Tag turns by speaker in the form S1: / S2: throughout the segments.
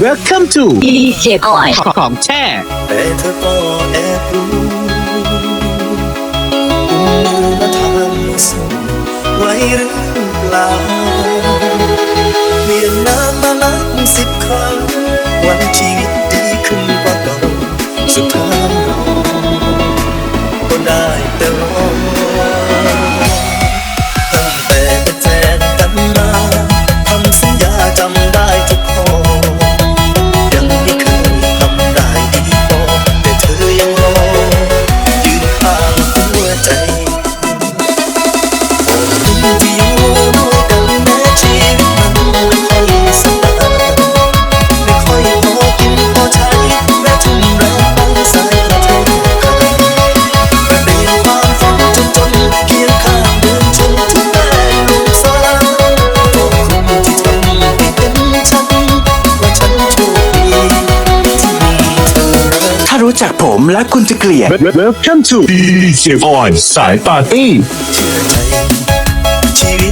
S1: Welcome to
S2: EK Coin
S1: ของแท้
S3: แต่เธอก็แอบรู้และทำส่งไว้หรือเปล่าเปลี่ยนน้ำมาล้าสิบครั้งวันชีวิตดีขึ้นกว่าเก่าสุดท้า รู้จัก
S4: ผมและคุณจะเกลียด
S3: ชั้นชุดดีเ DJ อนสายปาร์ตี้ Chiri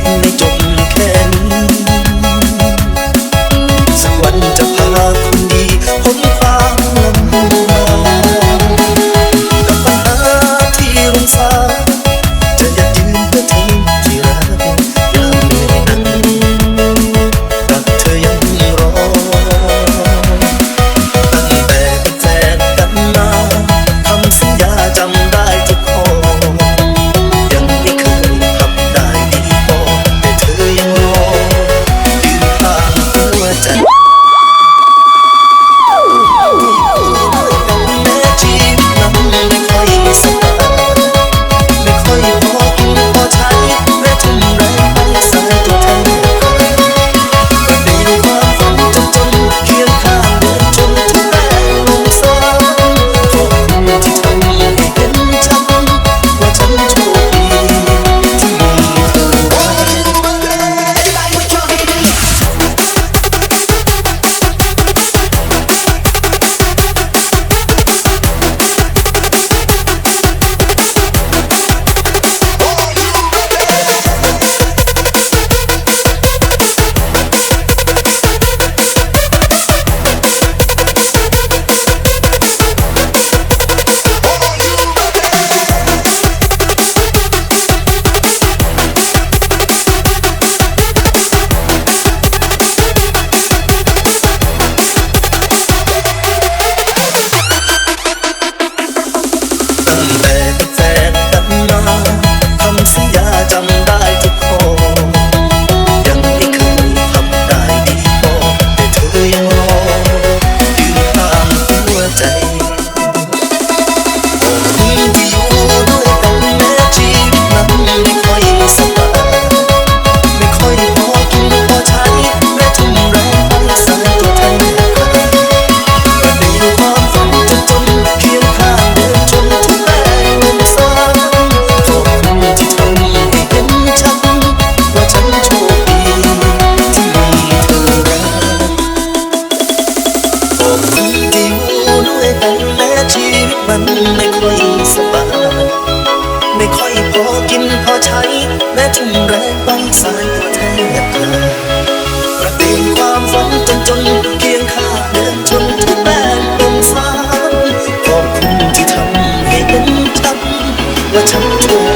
S3: ช้ แม้ทุ่มแรงต้องสายตัวแทบกันประเด็นความฝันจนจนเคียงข้างเดินชนทุกแบนองศาขอบคุณที่ทำให้เป็นฉัว่าฉันโชค